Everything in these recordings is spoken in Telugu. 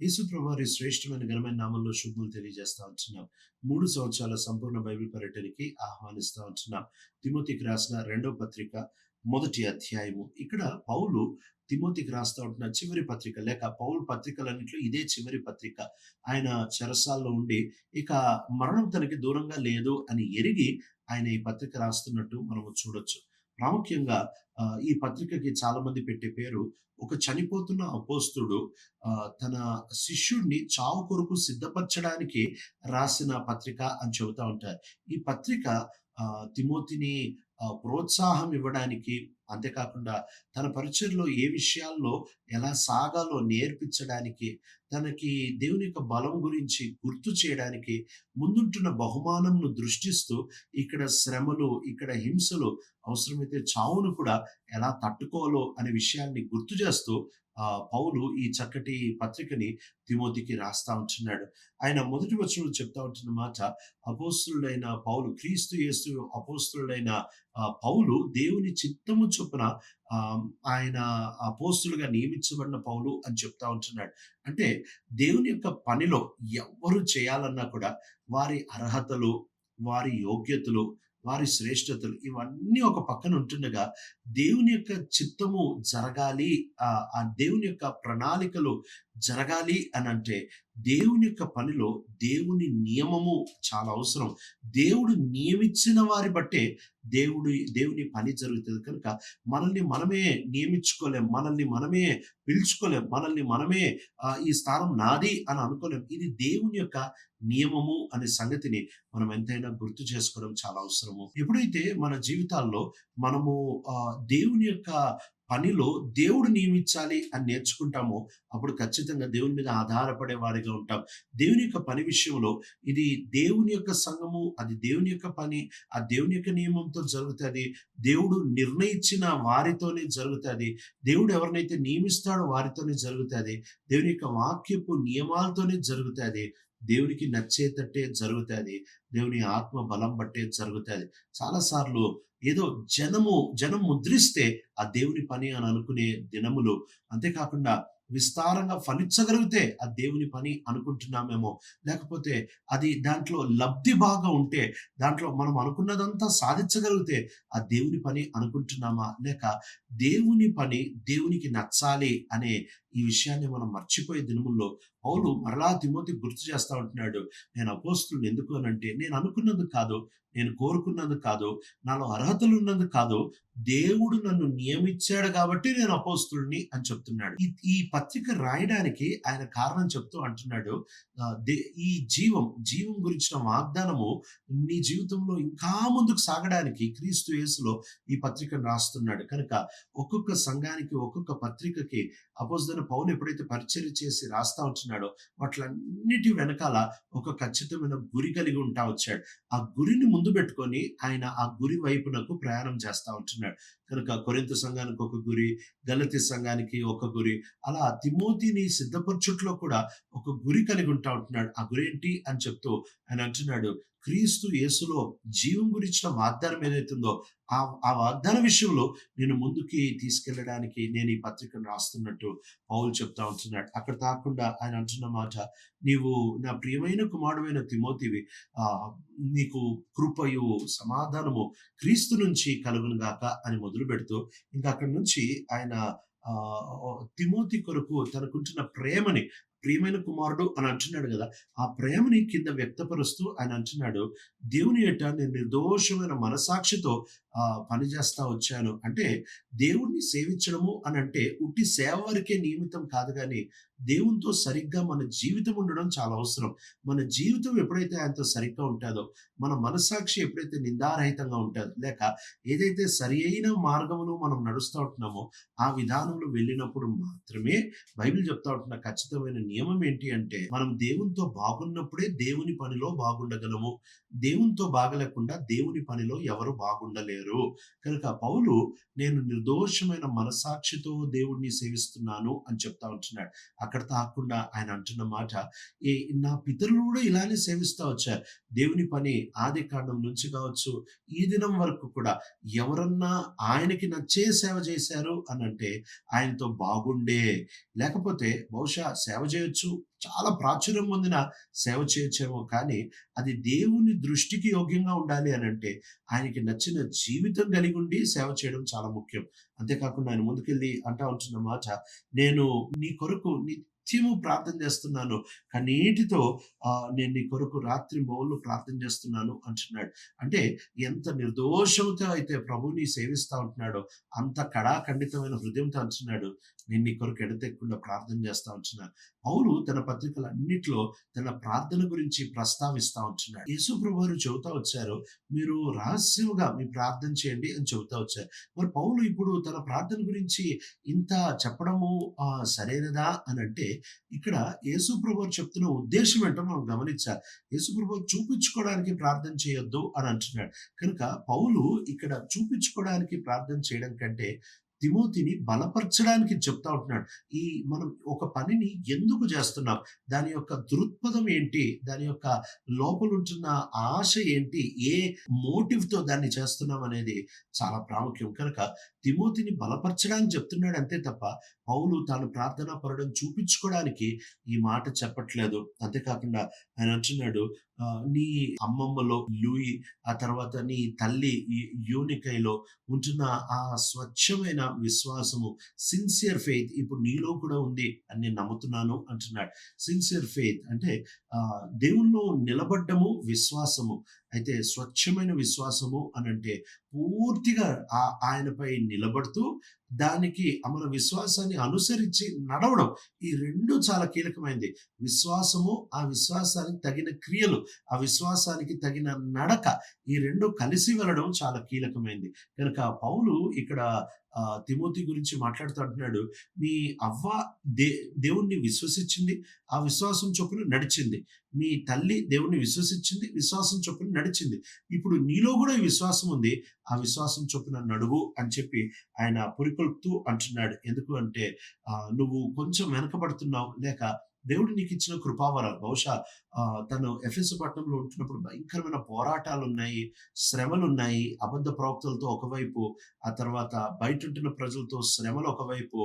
యేసు శ్రేష్టమైన ఘనమైన నామంలో శుభములు తెలియజేస్తా ఉంటున్నాం. మూడు సంవత్సరాల సంపూర్ణ బైబిల్ పర్యటనకి ఆహ్వానిస్తా ఉంటున్నాం. తిమోతికి రాసిన రెండవ పత్రిక మొదటి అధ్యాయము. ఇక్కడ పౌలు తిమోతికి రాస్తా ఉంటున్న చివరి పత్రిక లేక పౌలు పత్రికలన్నింటిలో ఇదే చివరి పత్రిక. ఆయన చెరసాల్లో ఉండి ఇక మరణం తనకి దూరంగా లేదు అని ఎరిగి ఆయన ఈ పత్రిక రాస్తున్నట్టు మనము చూడొచ్చు. ప్రాముఖ్యంగా ఆ, ఈ పత్రికకి చాలా మంది పెట్టే పేరు ఒక చనిపోతున్న అపోస్తుడు ఆ, తన శిష్యుడిని చావు కొరకు సిద్ధపరచడానికి రాసిన పత్రిక అని చెబుతా ఉంటారు. ఈ పత్రిక ఆ, తిమోతిని ప్రోత్సాహం ఇవ్వడానికి అంతేకాకుండా తన పరిచయంలో ఏ విషయాల్లో ఎలా సాగాలో నేర్పించడానికి తనకి దేవుని యొక్క బలం గురించి గుర్తు చేయడానికి ముందుంటున్న బహుమానంను దృష్టిస్తూ ఇక్కడ శ్రమలు ఇక్కడ హింసలు అవసరమైతే చావును కూడా ఎలా తట్టుకోవాలో అనే విషయాన్ని గుర్తు చేస్తూ పౌలు ఈ చక్కటి పత్రికని తిమోతికి రాస్తా ఉంటున్నాడు. ఆయన మొదటి వచనంలో చెప్తా ఉంటున్న మాట అపోస్తుడైన పౌలు క్రీస్తు యేసు అపోస్తుడైన పౌలు దేవుని చిత్తము చొప్పున ఆ, ఆయన అపోస్తులుగా నియమించబడిన పౌలు అని చెప్తా ఉంటున్నాడు. అంటే దేవుని యొక్క పనిలో ఎవరు చేయాలన్నా కూడా వారి అర్హతలు వారి యోగ్యతలు వారి శ్రేష్టతలు ఇవన్నీ ఒక పక్కన ఉంటుండగా దేవుని యొక్క చిత్తము జరగాలి ఆ దేవుని యొక్క ప్రణాళికలు జరగాలి అని అంటే దేవుని యొక్క పనిలో దేవుని నియమము చాలా అవసరం. దేవుడు నియమించిన వారి బట్టే దేవుడి దేవుని పని జరుగుతుంది కనుక మనల్ని మనమే నియమించుకోలేం మనల్ని మనమే పిలుచుకోలేం మనల్ని మనమే ఈ స్థానం నాది అని అనుకోలేం. ఇది దేవుని యొక్క నియమము అనే సంగతిని మనం ఎంతైనా గుర్తు చేసుకోవడం చాలా అవసరము. ఎప్పుడైతే మన జీవితాల్లో మనము దేవుని యొక్క పనిలో దేవుడు నియమించాలి అని నేర్చుకుంటామో అప్పుడు ఖచ్చితంగా దేవుని మీద ఆధారపడే వారిగా ఉంటాం. దేవుని యొక్క పని విషయంలో ఇది దేవుని యొక్క సంఘము అది దేవుని యొక్క పని ఆ దేవుని యొక్క నియమంతో జరుగుతుంది. దేవుడు నిర్ణయించిన వారితోనే జరుగుతుంది. దేవుడు ఎవరినైతే నియమిస్తాడో వారితోనే జరుగుతుంది. దేవుని యొక్క వాక్యపు నియమాలతోనే జరుగుతుంది. దేవునికి నచ్చేటట్టే జరుగుతుంది. దేవుని ఆత్మ బలం బట్టే జరుగుతుంది. చాలాసార్లు ఏదో జనము జనం ముద్రిస్తే ఆ దేవుని పని అని అనుకునే దినములు. అంతేకాకుండా విస్తారంగా ఫలించగలిగితే ఆ దేవుని పని అనుకుంటున్నామేమో. లేకపోతే అది దాంట్లో లబ్ధి బాగా ఉంటే దాంట్లో మనం అనుకున్నదంతా సాధించగలిగితే ఆ దేవుని పని అనుకుంటున్నామా? లేక దేవుని పని దేవునికి నచ్చాలి అనే ఈ విషయాన్ని మనం మర్చిపోయే దినముల్లో పౌలు మరలా తిమోతి గుర్తు చేస్తా ఉంటున్నాడు. నేను అపోస్తులు ఎందుకు అని అంటే నేను అనుకున్నందు కాదు నేను కోరుకున్నందు కాదు నాలో అర్హతలు ఉన్నందు కాదు దేవుడు నన్ను నియమించాడు కాబట్టి నేను అపోస్తుల్ని అని చెప్తున్నాడు. ఈ పత్రిక రాయడానికి ఆయన కారణం చెప్తూ అంటున్నాడు. ఈ జీవం జీవం గురించిన వాగ్దానము నీ జీవితంలో ఇంకా ముందుకు సాగడానికి క్రీస్తు యేసులో ఈ పత్రికను రాస్తున్నాడు. కనుక ఒక్కొక్క సంఘానికి ఒక్కొక్క పత్రికకి అపోజన పౌలు ఎప్పుడైతే పరిచయం చేసి రాస్తా ఉంటున్నాడో వాటిలన్నిటి వెనకాల ఒక ఖచ్చితమైన గురి కలిగి ఉంటా వచ్చాడు. ఆ గురిని ముందు పెట్టుకొని ఆయన ఆ గురి వైపునకు ప్రయాణం చేస్తా ఉంటున్నాడు. కనుక కొరింత సంఘానికి ఒక గురి గలతి సంఘానికి ఒక గురి అలా తిమోతిని సిద్ధపరచుట్లో కూడా ఒక గురి కలిగి ఉంటా ఉంటున్నాడు. ఆ గురి ఏంటి అని చెప్తూ ఆయన అంటున్నాడు క్రీస్తు యేసులో జీవం గురించిన వాగ్దానం ఏదైతుందో ఆ ఆ వాగ్దాన విషయంలో నేను ముందుకి తీసుకెళ్ళడానికి నేను ఈ పత్రికను రాస్తున్నట్టు పౌలు చెప్తా ఉంటున్నాడు. అక్కడ కాకుండా ఆయన అంటున్న మాట నీవు నా ప్రియమైన కుమారుడైన తిమోతివి ఆ నీకు కృపయు సమాధానము క్రీస్తు నుంచి కలుగును గాక అని మొదలు పెడుతూ ఇంకా అక్కడి నుంచి ఆయన ఆ తిమోతి కొరకు తనకుంటున్న ప్రేమని ప్రియమైన కుమారుడు అని అంటున్నాడు కదా ఆ ప్రేమని కింద వ్యక్తపరుస్తూ ఆయన అంటున్నాడు దేవుని ఎట్ట నేను నిర్దోషమైన మనసాక్షితో పనిచేస్తా పని వచ్చాను. అంటే దేవుణ్ణి సేవించడము అని అంటే ఉట్టి సేవ వరకే నియమితం కాదు కానీ దేవునితో సరిగ్గా మన జీవితం ఉండడం చాలా అవసరం. మన జీవితం ఎప్పుడైతే ఆయనతో సరిగ్గా ఉంటుందో మన మనసాక్షి ఎప్పుడైతే నిందారహితంగా ఉంటుందో లేక ఏదైతే సరి అయిన మార్గమును మనం నడుస్తూ ఉంటున్నామో ఆ విధానంలో వెళ్ళినప్పుడు మాత్రమే బైబిల్ చెప్తా ఉంటున్న ఖచ్చితమైన నియమం ఏంటి అంటే మనం దేవునితో బాగున్నప్పుడే దేవుని పనిలో బాగుండగలము. దేవునితో బాగలేకుండా దేవుని పనిలో ఎవరు బాగుండలేరు. కనుక పౌలు నేను నిర్దోషమైన మనసాక్షితో దేవుణ్ణి సేవిస్తున్నాను అని చెప్తా ఉంటున్నాడు. అక్కడ తాగకుండా ఆయన అంటున్న మాట ఏ నా పితరులు కూడా ఇలానే సేవిస్తా వచ్చారు. దేవుని పని ఆదికాండం నుంచి కావచ్చు, ఈ దినం వరకు కూడా ఎవరన్నా ఆయనకి నచ్చే సేవ చేశారు అనంటే ఆయనతో బాగుండే. లేకపోతే బహుశా సేవ చేయొచ్చు. చాలా ప్రాచుర్యం పొందిన సేవ చేయొచ్చేమో కానీ అది దేవుని దృష్టికి యోగ్యంగా ఉండాలి అని అంటే ఆయనకి నచ్చిన జీవితం కలిగుండి సేవ చేయడం చాలా ముఖ్యం. అంతేకాకుండా ఆయన ముందుకెళ్ళి అంటా ఉంటున్న మాట నేను నీ కొరకు నిత్యము ప్రార్థన చేస్తున్నాను. కనీటితో నేను నీ కొరకు రాత్రి మౌలు ప్రార్థన చేస్తున్నాను అంటున్నాడు. అంటే ఎంత నిర్దోషంతో అయితే ప్రభువుని సేవిస్తూ ఉంటున్నాడో అంత కడాఖండితమైన హృదయంతో అంటున్నాడు. నేను నీ కొరకు ఎడతెక్కకుండా ప్రార్థన చేస్తూ ఉంటున్నాను. పౌలు తన పత్రికలన్నిట్లో తన ప్రార్థన గురించి ప్రస్తావిస్తూ ఉంటున్నాడు. యేసు ప్రభువారు చెబుతా వచ్చారు. మీరు రహస్యముగా మీ ప్రార్థన చేయండి అని చెబుతా వచ్చారు. మరి పౌలు ఇప్పుడు తన ప్రార్థన గురించి ఇంత చెప్పడము సరైనదా అని అంటే ఇక్కడ యేసుప్రభు చెప్తున్న ఉద్దేశం ఏంటో మనం గమనించాలి. యేసుప్రభు చూపించుకోవడానికి ప్రార్థన చేయొద్దు అని అంటున్నాడు. కనుక పౌలు ఇక్కడ చూపించుకోవడానికి ప్రార్థన చేయడం కంటే తిమోతిని బలపరచడానికి చెప్తా ఉంటున్నాడు. ఈ మనం ఒక పనిని ఎందుకు చేస్తున్నాం? దాని యొక్క దృక్పథం ఏంటి? దాని యొక్క లోపలుంటున్న ఆశ ఏంటి? ఏ మోటివ్‌తో దాన్ని చేస్తున్నాం అనేది చాలా ప్రాముఖ్యం. కనుక తిమోతిని బలపరచడానికి చెప్తున్నాడు అంతే తప్ప, పౌలు తాను ప్రార్థనా పడడం చూపించుకోవడానికి ఈ మాట చెప్పట్లేదు. అంతేకాకుండా ఆయన అంటున్నాడు నీ అమ్మమ్మలో లూయి, ఆ తర్వాత నీ తల్లి యూనికైలో ఉంటున్న ఆ స్వచ్ఛమైన విశ్వాసము, సిన్సియర్ ఫెయిత్ ఇప్పుడు నీలో కూడా ఉంది అని నేను నమ్ముతున్నాను అంటున్నాడు. సిన్సియర్ ఫెయిత్ అంటే దేవుల్లో నిలబడ్డము విశ్వాసము. అయితే స్వచ్ఛమైన విశ్వాసము అని అంటే పూర్తిగా ఆ ఆయనపై నిలబడుతూ దానికి మన విశ్వాసాన్ని అనుసరించి నడవడం. ఈ రెండు చాలా కీలకమైనది. విశ్వాసము, ఆ విశ్వాసానికి తగిన క్రియలు, ఆ విశ్వాసానికి తగిన నడక ఈ రెండు కలిసి వెళ్ళడం చాలా కీలకమైనది. కనుక పౌలు ఇక్కడ తిమోతి గురించి మాట్లాడుతూ అంటున్నాడు. మీ అవ్వ దే దేవుణ్ణి విశ్వసించింది. ఆ విశ్వాసం చొప్పున నడిచింది. మీ తల్లి దేవుణ్ణి విశ్వసించింది. విశ్వాసం చొప్పున నడిచింది. ఇప్పుడు నీలో కూడా ఈ విశ్వాసం ఉంది. ఆ విశ్వాసం చొప్పున నడువు అని చెప్పి ఆయన పురికొల్పుతూ అంటున్నాడు. ఎందుకు అంటే నువ్వు కొంచెం వెనకబడుతున్నావు లేక దేవుడు నీకిచ్చిన కృపావరాలు బహుశా తను ఎఫ్ఎస్ పట్టణంలో ఉంటున్నప్పుడు భయంకరమైన పోరాటాలు ఉన్నాయి శ్రమలు ఉన్నాయి అబద్ధ ప్రవక్తలతో ఒకవైపు, ఆ తర్వాత బయటుంటున్న ప్రజలతో శ్రమలు ఒకవైపు,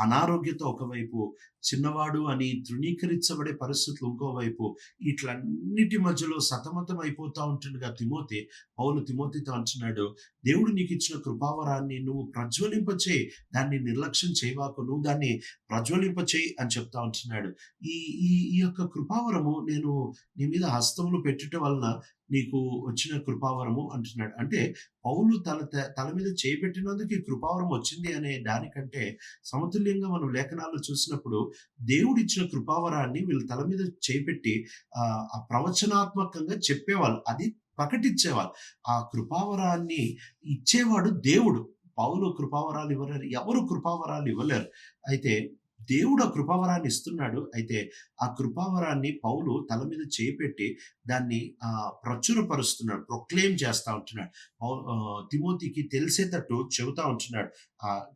అనారోగ్యత ఒకవైపు, చిన్నవాడు అని తృణీకరించబడే పరిస్థితులు ఇంకోవైపు. ఇట్లన్నిటి మధ్యలో సతమతం అయిపోతా ఉంటుండగా తిమోతి, పౌలు తిమోతితో అంటున్నాడు. దేవుడు నీకిచ్చిన కృపావరాన్ని నువ్వు ప్రజ్వలింపచేయి. దాన్ని నిర్లక్ష్యం చేయవాకు నువ్వు దాన్ని ప్రజ్వలింపచేయి అని చెప్తా ఉంటున్నాడు. ఈ ఈ ఈ ఈ యొక్క కృపావరము నేను నీ మీద హస్తములు పెట్టుట వలన నీకు వచ్చిన కృపావరము అంటున్నాడు. అంటే పౌలు తన త తల మీద చేపెట్టినందుకు ఈ కృపావరం వచ్చింది అనే దానికంటే సమతుల్యంగా మనం లేఖనాల్లో చూసినప్పుడు దేవుడిచ్చిన కృపావరాన్ని వీళ్ళు తల మీద చేపెట్టి ఆ ప్రవచనాత్మకంగా చెప్పేవాళ్ళు. అది ప్రకటించేవాళ్ళు. ఆ కృపావరాన్ని ఇచ్చేవాడు దేవుడు. పౌలు కృపావరాలు ఇవ్వలేరు. ఎవరు కృపావరాలు ఇవ్వలేరు. అయితే దేవుడు ఆ కృపావరాన్ని ఇస్తున్నాడు. అయితే ఆ కృపావరాన్ని పౌలు తల మీద చేపెట్టి దాన్ని ప్రచురపరుస్తున్నాడు. ప్రొక్లెయిమ్ చేస్తా ఉంటున్నాడు. పౌ తిమోతికి తెలిసేటట్టు చెబుతా ఉంటున్నాడు.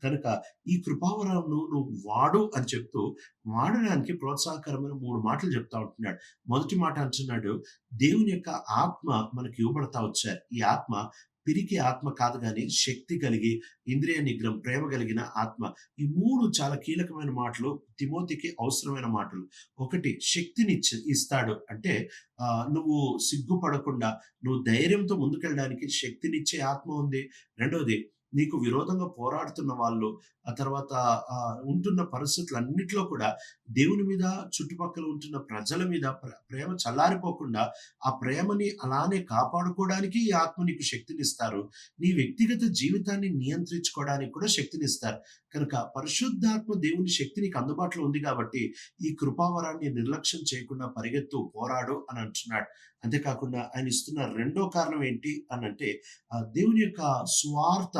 కనుక ఈ కృపావరంను నువ్వు వాడు అని చెప్తూ వాడడానికి ప్రోత్సాహకరమైన మూడు మాటలు చెప్తా ఉంటున్నాడు. మొదటి మాట అంటున్నాడు. దేవుని యొక్క ఆత్మ మనకి ఇవ్వబడతా వచ్చారు. ఈ ఆత్మ పిరికి ఆత్మ కాదు కానీ శక్తి కలిగి, ఇంద్రియ నిగ్రహం, ప్రేమ కలిగిన ఆత్మ. ఈ మూడు చాలా కీలకమైన మాటలు. తిమోతికి అవసరమైన మాటలు. ఒకటి శక్తిని ఇస్తాడు. అంటే నువ్వు సిగ్గుపడకుండా, నువ్వు ధైర్యంతో ముందుకెళ్ళడానికి శక్తినిచ్చే ఆత్మ ఉంది. రెండోది నీకు విరోధంగా పోరాడుతున్న వాళ్ళు, ఆ తర్వాత ఉంటున్న ఉంటున్న పరిస్థితులన్నిట్లో కూడా దేవుని మీద, చుట్టుపక్కల ఉంటున్న ప్రజల మీద ప్ర ప్రేమ చల్లారిపోకుండా, ఆ ప్రేమని అలానే కాపాడుకోవడానికి ఈ ఆత్మ నీకు శక్తినిస్తారు. నీ వ్యక్తిగత జీవితాన్ని నియంత్రించుకోవడానికి కూడా శక్తినిస్తారు. కనుక పరిశుద్ధాత్మ దేవుని శక్తి నీకు అందుబాటులో ఉంది కాబట్టి, ఈ కృపావరాన్ని నిర్లక్ష్యం చేయకుండా పరిగెత్తు, పోరాడు అని అంటున్నాడు. అంతేకాకుండా ఆయన ఇస్తున్న రెండో కారణం ఏంటి అనంటే ఆహ్, దేవుని యొక్క స్వార్థ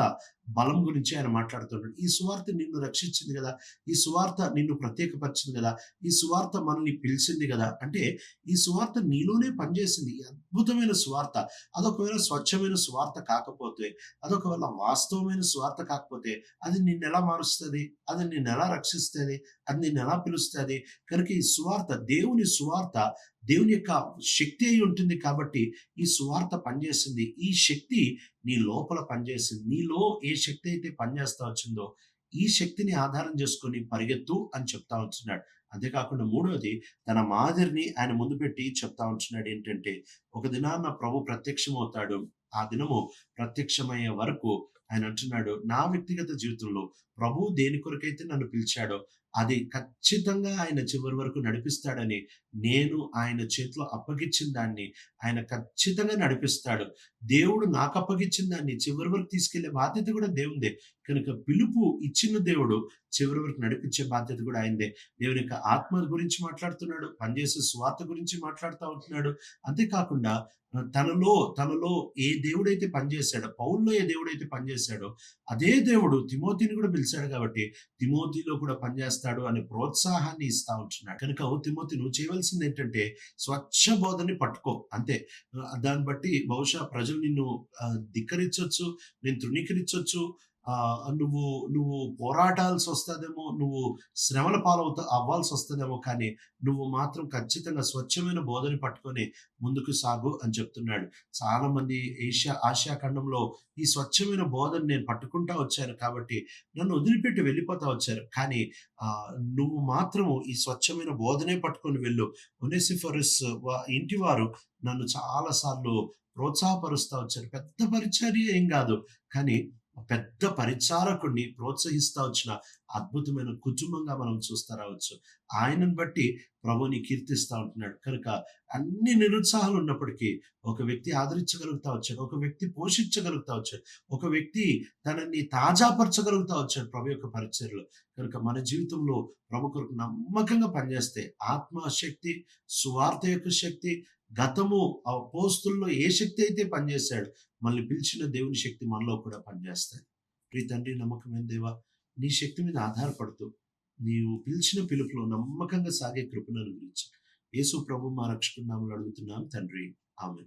బలం గురించి ఆయన మాట్లాడుతున్నాడు. ఈ సువార్త నిన్ను రక్షించింది కదా? ఈ సువార్త నిన్ను ప్రత్యేకపరిచింది కదా? ఈ సువార్త మనల్ని పిలిచింది కదా? అంటే ఈ సువార్త నీలోనే పనిచేసింది. అద్భుతమైన సువార్త అదొకవేళ స్వచ్ఛమైన సువార్త కాకపోతే అదొకవేళ వాస్తవమైన సువార్త కాకపోతే అది నిన్ను ఎలా మారుస్తుంది? అది నిన్ను ఎలా రక్షిస్తుంది? అది నిన్ను ఎలా పిలుస్తుంది? కనుక ఈ సువార్త దేవుని సువార్త దేవుని యొక్క శక్తి అయి ఉంటుంది కాబట్టి ఈ సువార్త పనిచేసింది. ఈ శక్తి నీ లోపల పనిచేసింది. నీలో ఏ శక్తి అయితే పనిచేస్తా వచ్చిందో ఈ శక్తిని ఆధారం చేసుకొని పరిగెత్తు అని చెప్తా ఉంటున్నాడు. అంతేకాకుండా మూడోది తన మాదిరిని ఆయన ముందు పెట్టి చెప్తా ఉంటున్నాడు ఏంటంటే ఒక దినాన్న ప్రభు ప్రత్యక్షమవుతాడు. ఆ దినము ప్రత్యక్షమయ్యే వరకు ఆయన అంటున్నాడు నా వ్యక్తిగత జీవితంలో ప్రభు దేని కొరకైతే నన్ను పిలిచాడో అది ఖచ్చితంగా ఆయన చివరి వరకు నడిపిస్తాడని నేను ఆయన చేతిలో అప్పగించిన దాన్ని ఆయన ఖచ్చితంగా నడిపిస్తాడు. దేవుడు నాకు అప్పగించిన దాన్ని చివరి వరకు తీసుకెళ్ళే బాధ్యత కూడా దేవుందే కనుక పిలుపు ఇచ్చిన దేవుడు చివరి వరకు నడిపించే బాధ్యత కూడా ఆయనదే. దేవుని యొక్క ఆత్మ గురించి మాట్లాడుతున్నాడు పనిచేసే స్వార్థ గురించి మాట్లాడుతూ ఉంటున్నాడు. అంతేకాకుండా తనలో తనలో ఏ దేవుడైతే పనిచేశాడో పౌల్లో ఏ దేవుడైతే పనిచేశాడో అదే దేవుడు తిమోతిని కూడా పిలిచాడు కాబట్టి తిమోతిలో కూడా పనిచేస్తాడు అనే ప్రోత్సాహాన్ని ఇస్తా ఉంటున్నాడు. కనుక తిమోతి నువ్వు చేయాల్సింది ఏంటంటే స్వచ్ఛ బోధని పట్టుకో అంతే. దాన్ని బట్టి బహుశా ప్రజలు నిన్ను ధిక్కరించవచ్చు నేను తృణీకరించొచ్చు నువ్వు నువ్వు పోరాటాల్సి వస్తుందేమో నువ్వు శ్రమల పాలవుతా అవ్వాల్సి వస్తుందేమో కానీ నువ్వు మాత్రం ఖచ్చితంగా స్వచ్ఛమైన బోధని పట్టుకొని ముందుకు సాగు అని చెప్తున్నాడు. చాలా మంది ఏషియా ఆసియా ఖండంలో ఈ స్వచ్ఛమైన బోధన నేను పట్టుకుంటా వచ్చాను కాబట్టి నన్ను వదిలిపెట్టి వెళ్ళిపోతా వచ్చారు. కానీ నువ్వు మాత్రము ఈ స్వచ్ఛమైన బోధనే పట్టుకొని వెళ్ళు. ఒనేసిఫరస్ ఇంటి వారు నన్ను చాలాసార్లు ప్రోత్సాహపరుస్తూ వచ్చారు. పెద్ద పరిచర్య ఏం కాదు. కానీ పెద్ద పరిచారకుడిని ప్రోత్సహిస్తా వచ్చిన అద్భుతమైన కుటుంబంగా మనం చూస్తా రావచ్చు. ఆయనను బట్టి ప్రభుని కీర్తిస్తూ ఉంటున్నాడు. కనుక అన్ని నిరుత్సాహాలు ఉన్నప్పటికీ ఒక వ్యక్తి ఆదరించగలుగుతా వచ్చాడు. ఒక వ్యక్తి పోషించగలుగుతా వచ్చాడు. ఒక వ్యక్తి తనని తాజాపరచగలుగుతా వచ్చాడు ప్రభు యొక్క పరిచర్లో కనుక మన జీవితంలో ప్రభు కొరకు నమ్మకంగా పనిచేస్తే ఆత్మ శక్తి సువార్త యొక్క శక్తి గతము ఆ పోస్తుల్లో ఏ శక్తి అయితే పనిచేశాడు మళ్ళీ పిలిచిన దేవుని శక్తి మనలో కూడా పనిచేస్తాయి. ప్రీ తండ్రి నమ్మకమైన దేవా? నీ శక్తి మీద ఆధారపడుతూ నీవు పిలిచిన పిలుపులో నమ్మకంగా సాగే కృపను అనుగ్రహించు యేసు ప్రభు మా రక్షకున్నామని అడుగుతున్నాం తండ్రి. ఆమె